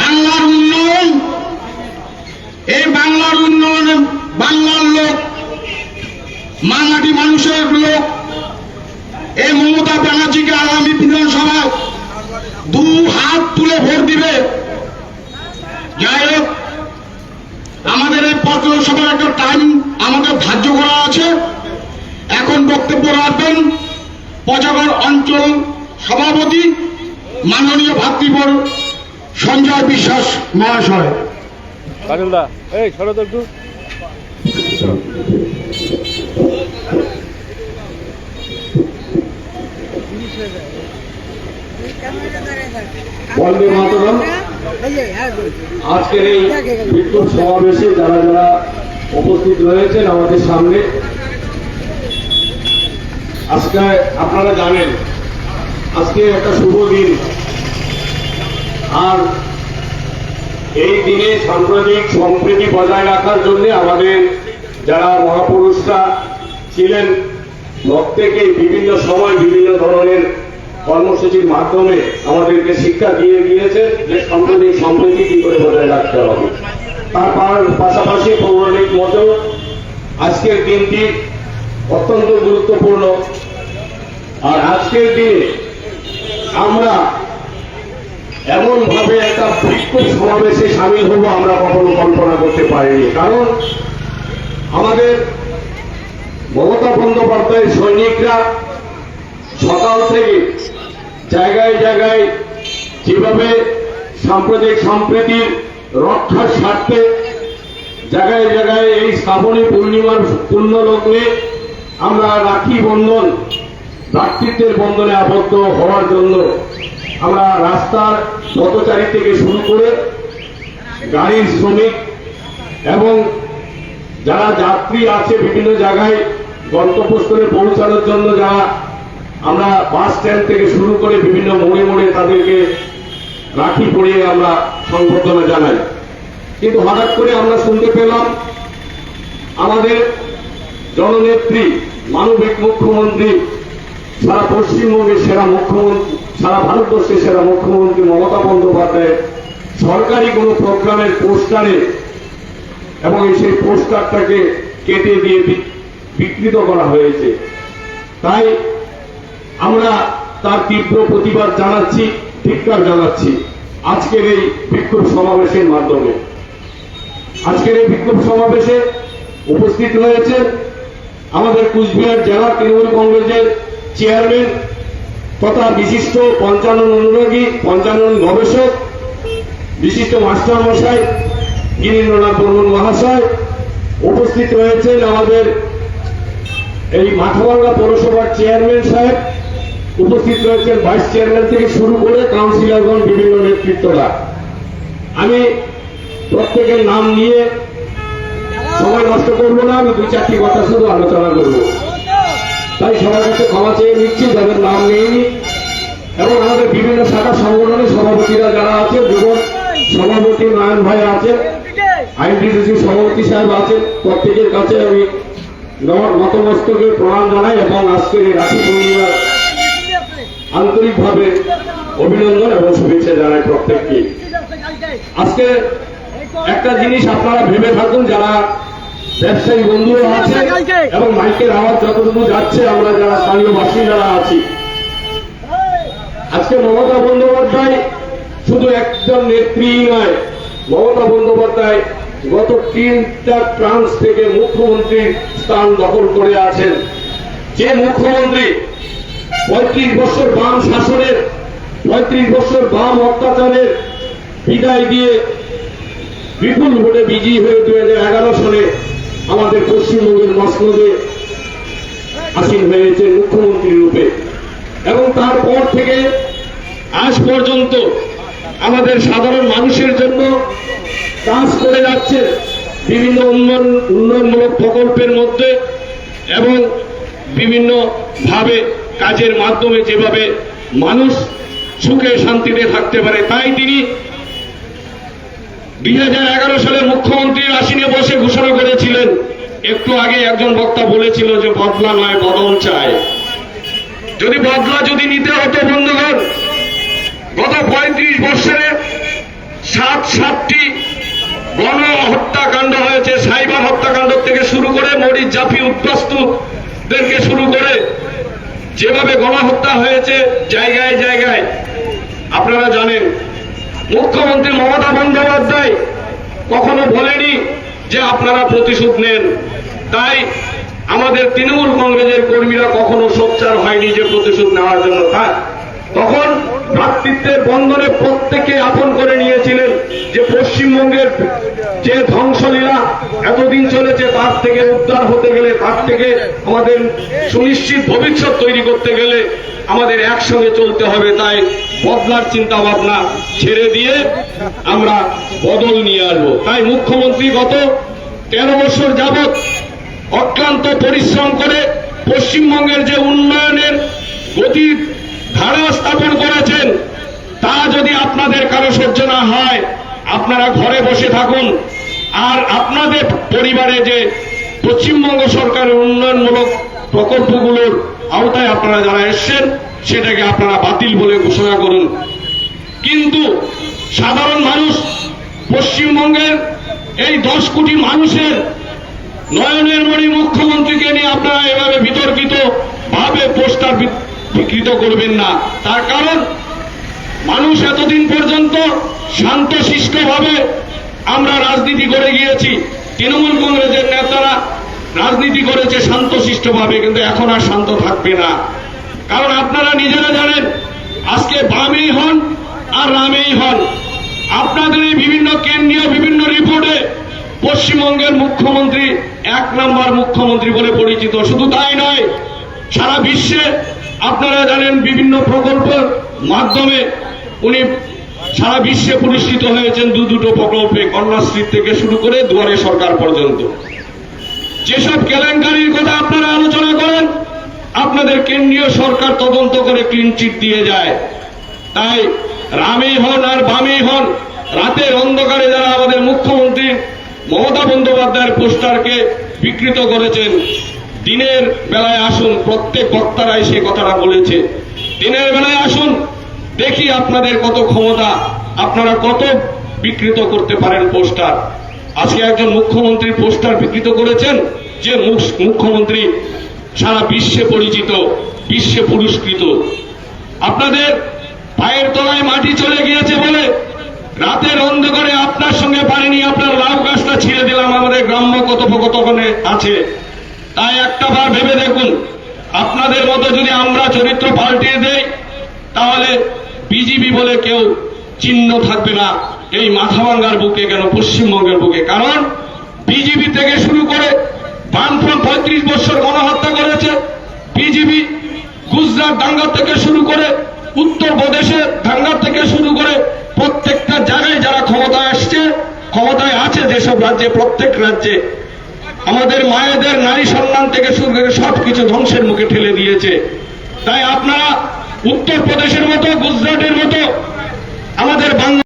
বাংলার উন্নয়ন, এই বাংলার উন্নয়নে বাংলার লোক মাঙাটি মানুষের লোক, এই মমতা ব্যানার্জিকে আগামী বিধানসভায় দু হাত তুলে ভোট দিবে। যাই হোক, আমাদের এই পৌরসভার একটা টাইম আমাদের ধার্য করা আছে। এখন বক্তব্য রাখবেন পচাগড় অঞ্চল সভাপতি, মাননীয় ভাতৃবর সঞ্জয় বিশ্বাস মহাশয়। এই সরো তো একটু। বন্দে মাতরম। আজকের এই বিক্ষোভ সমাবেশে যারা যারা উপস্থিত রয়েছেন আমাদের সামনে আজকে আপনারা জানেন আজকে একটা শুভ দিন। আর এই দিনে সাম্প্রদায়িক সম্প্রীতি বজায় রাখার জন্য আমাদের যারা মহাপুরুষরা ছিলেন, প্রত্যেকে বিভিন্ন সময় বিভিন্ন ধরনের কর্মসূচির মাধ্যমে আমাদেরকে শিক্ষা দিয়ে গিয়েছেন যে সাম্প্রতিক সম্প্রীতি কি করে বজায় রাখতে হবে। তারপর পাশাপাশি পৌরাণিক মতেও আজকের দিনটি অত্যন্ত গুরুত্বপূর্ণ। আর আজকের দিনে আমরা এমন ভাবে একটা বিক্ষোভ সমাবেশে সামিল হব আমরা কখনো কল্পনা করতে পারিনি। কারণ আমাদের মমতা বন্দ্যোপাধ্যায়ের সৈনিকরা সকাল থেকে জায়গায় জায়গায় যেভাবে সাম্প্রদায়িক সম্প্রীতির রক্ষার স্বার্থে জায়গায় জায়গায় এই শ্রাবণী পূর্ণিমার পূর্ণ লগ্নে আমরা রাখি বন্ধন ভ্রাতৃত্বের বন্ধনে আবদ্ধ হওয়ার জন্য আমরা রাস্তার পথচারী থেকে শুরু করে গাড়ির শ্রমিক এবং যারা যাত্রী আছে বিভিন্ন জায়গায় গন্তব্যস্থলে পৌঁছানোর জন্য যারা আমরা বাস স্ট্যান্ড থেকে শুরু করে বিভিন্ন মোড়ে মোড়ে তাদেরকে রাখি পরিয়ে আমরা সংবর্ধনা জানাই। কিন্তু হঠাৎ করে আমরা শুনতে পেলাম, আমাদের জননেত্রী, মানবিক মুখ্যমন্ত্রী সারা পশ্চিমবঙ্গের সেরা মুখ্যমন্ত্রী, সারা ভারতবর্ষের সেরা মুখ্যমন্ত্রী মমতা বন্দ্যোপাধ্যায় সরকারি কোনো প্রোগ্রামের পোস্টারে এবং সেই পোস্টারটাকে কেটে দিয়ে বিকৃত করা হয়েছে। তাই আমরা তার তীব্র প্রতিবাদ জানাচ্ছি, ধিক্কার জানাচ্ছি আজকের এই বিক্ষোভ সমাবেশের মাধ্যমে। আজকের এই বিক্ষোভ সমাবেশে উপস্থিত রয়েছেন আমাদের কুচবিহার জেলা তৃণমূল কংগ্রেসের চেয়ারম্যান তথা বিশিষ্ট পঞ্চানন অনুরাগী, পঞ্চানন গবেষক, বিশিষ্ট মাস্টার মশাই গিরীন্দ্রনাথ বর্মন মহাশয় উপস্থিত রয়েছেন আমাদের এই মাথাভাঙ্গা পৌরসভার চেয়ারম্যান সাহেব। উপস্থিত রয়েছেন ভাইস চেয়ারম্যান থেকে শুরু করে কাউন্সিলরগণ, বিভিন্ন নেতৃত্বরা। আমি প্রত্যেকের নাম নিয়ে সময় নষ্ট করব না, আমি দুই চারটি কথা শুধু আলোচনা করব। তাই সবার কাছে ক্ষমা চেয়ে নিচ্ছি, যাদের নাম নেইনি এবং আমাদের বিভিন্ন শাখা সংগঠনের সভাপতিরা যারা আছে যুব সভাপতি নয়ন ভাই আছে আইনটিসি সভাপতি সাহেব আছেন প্রত্যেকের কাছে আমি নর নতমস্তকে প্রণাম জানাই এবং আজকের এই রাখি পূর্ণিমার আন্তরিকভাবে অভিনন্দন এবং শুভেচ্ছা জানাই প্রত্যেককে। আজকে একটা জিনিস আপনারা ভেবে থাকুন, যারা ব্যবসায়ী বন্ধুরা আছে এবং মাইকের আওয়াজ যতটুকু যাচ্ছে আমরা যারা স্থানীয় বাসিন্দারা আছি। আজকে মমতা বন্দ্যোপাধ্যায় শুধু একজন নেত্রী নয় মমতা বন্দ্যোপাধ্যায় গত তিনটা ট্রান্স থেকে মুখ্যমন্ত্রীর স্থান দখল করে আছেন। যে মুখ্যমন্ত্রী পঁয়ত্রিশ বছর বাম শাসনের পঁয়ত্রিশ বছর বাম অত্যাচারের বিদায় দিয়ে বিপুল ভোটে বিজয়ী হয়ে দুই হাজার এগারো সালে আমাদের পশ্চিমবঙ্গের মসনদে আসীন হয়েছে মুখ্যমন্ত্রী রূপে। এবং তারপর থেকে আজ পর্যন্ত আমাদের সাধারণ মানুষের জন্য কাজ করে যাচ্ছে বিভিন্ন উন্নয়ন, উন্নয়নমূলক প্রকল্পের মধ্যে এবং বিভিন্ন ভাবে কাজের মাধ্যমে যেভাবে মানুষ সুখে শান্তিতে থাকতে পারে, তাই তিনি দুই হাজার এগারো সালে মুখ্যমন্ত্রীর আসিনে বসে ঘোষণা করেছিলেন, একটু আগে একজন বক্তা বলেছিল যে বদলা নয়, বদল চায় যদি বদলা যদি নিতে হতো বন্ধুগণ, গত পঁয়ত্রিশ বৎসরে সাত সাতটি গণ হত্যাকাণ্ড হয়েছে, সাইবার হত্যাকাণ্ড থেকে শুরু করে মরিচ জাফি উদ্বাস্তুদেরকে শুরু করে যেভাবে গণহত্যা হয়েছে, জায়গায় জায়গায়, আপনারা জানেন মুখ্যমন্ত্রী মমতা বন্দ্যোপাধ্যায় কখনো বলেনি যে আপনারা প্রতিশোধ নেন। তাই আমাদের তৃণমূল কংগ্রেসের কর্মীরা কখনো সোচ্চার হয়নি যে প্রতিশোধ নেওয়ার জন্য। তা তখন ভ্রাতৃত্বের বন্ধনে প্রত্যেকে আপন করে নিয়েছিলেন যে পশ্চিমবঙ্গের যে ধ্বংসলীলা এতদিন চলেছে তার থেকে উদ্ধার হতে গেলে তার থেকে আমাদের সুনিশ্চিত ভবিষ্যৎ তৈরি করতে গেলে আমাদের একসঙ্গে চলতে হবে, তাই বদলার চিন্তা ভাবনা ছেড়ে দিয়ে আমরা বদল নিয়ে আসব। তাই মুখ্যমন্ত্রী গত তেরো বছর যাবৎ অক্লান্ত পরিশ্রম করে পশ্চিমবঙ্গের যে উন্নয়নের গতির ধারা স্থাপন করেছেন, তা যদি আপনাদের কারও সহ্য না হয়, আপনারা ঘরে বসে থাকুন। আর আপনাদের পরিবারে যে পশ্চিমবঙ্গ সরকারের উন্নয়নমূলক প্রকল্পগুলোর আওতায় আপনারা যারা এসছেন, সেটাকে আপনারা বাতিল বলে ঘোষণা করুন। কিন্তু সাধারণ মানুষ পশ্চিমবঙ্গের এই দশ কোটি মানুষের নয়নের মণি মুখ্যমন্ত্রীকে নিয়ে আপনারা এভাবে বিতর্কিত ভাবে পোস্টার বিকৃত করবেন না। তার কারণ, মানুষ এতদিন পর্যন্ত শান্ত আমরা রাজনীতি করে গিয়েছি। তৃণমূল কংগ্রেসের নেতারা রাজনীতি করেছে শান্ত ভাবে কিন্তু এখন আর শান্ত থাকবে না। কারণ আপনারা নিজেরা জানেন, আজকে বামেই হন আর রামেই হন। আপনাদের এই বিভিন্ন কেন্দ্রীয় বিভিন্ন রিপোর্টে পশ্চিমবঙ্গের মুখ্যমন্ত্রী এক নম্বর মুখ্যমন্ত্রী বলে পরিচিত। শুধু তাই নয়, সারা বিশ্বে আপনারা জানেন বিভিন্ন প্রকল্পের মাধ্যমে উনি সারা বিশ্বে পুরস্কৃত হয়েছেন দু দুটো প্রকল্পে কন্যাশ্রী থেকে শুরু করে দুয়ারে সরকার পর্যন্ত। যেসব কেলেঙ্কারির কথা আপনারা আলোচনা করেন, আপনাদের কেন্দ্রীয় সরকার তদন্ত করে ক্লিন চিট দিয়ে যায়। তাই রামেই হন আর বামেই হন, রাতের অন্ধকারে যারা আমাদের মুখ্যমন্ত্রী মমতা বন্দ্যোপাধ্যায়ের পোস্টারকে বিকৃত করেছেন, দিনের বেলায় আসুন, প্রত্যেক বক্তারাই সে কথাটা বলেছে। দিনের বেলায় আসুন দেখি আপনাদের কত ক্ষমতা, আপনারা কত বিকৃত করতে পারেন পোস্টার। আজকে একজন মুখ্যমন্ত্রী পোস্টার বিকৃত করেছেন, যে মুখ- মুখ্যমন্ত্রী সারা বিশ্বে পরিচিত, বিশ্বে পুরস্কৃত। আপনাদের পায়ের তলায় মাটি চলে গিয়েছে বলে রাতের অন্ধকারে আপনার সঙ্গে পারিনি আপনার লাউ গাছটা ছিঁড়ে দিলাম, আমাদের গ্রাম্য কথোপকথনে আছে। তাই একটা বার ভেবে দেখুন, আপনাদের মতো যদি আমরা চরিত্র পাল্টিয়ে দেই, তাহলে বিজিবি বলে কেউ চিহ্ন থাকবে না। এই মাথাভাঙ্গার বুকে কেন পশ্চিমবঙ্গের বুকে? কারণ বিজিবি থেকে শুরু করে বামফ্রন্ট পঁয়ত্রিশ বছর গণহত্যা করেছে। বিজিবি গুজরাট দাঙ্গা থেকে শুরু করে উত্তরপ্রদেশে দাঙ্গা থেকে শুরু করে প্রত্যেকটা জায়গায় যারা ক্ষমতায় আসছে, ক্ষমতায় আছে যেসব রাজ্যে, প্রত্যেক রাজ্যে আমাদের মায়েদের নারী সম্মান থেকে শুরু করে সবকিছু ধ্বংসের মুখে ঠেলে দিয়েছে। তাই আপনারা উত্তরপ্রদেশের মতো গুজরাটের মতো আমাদের বাংলা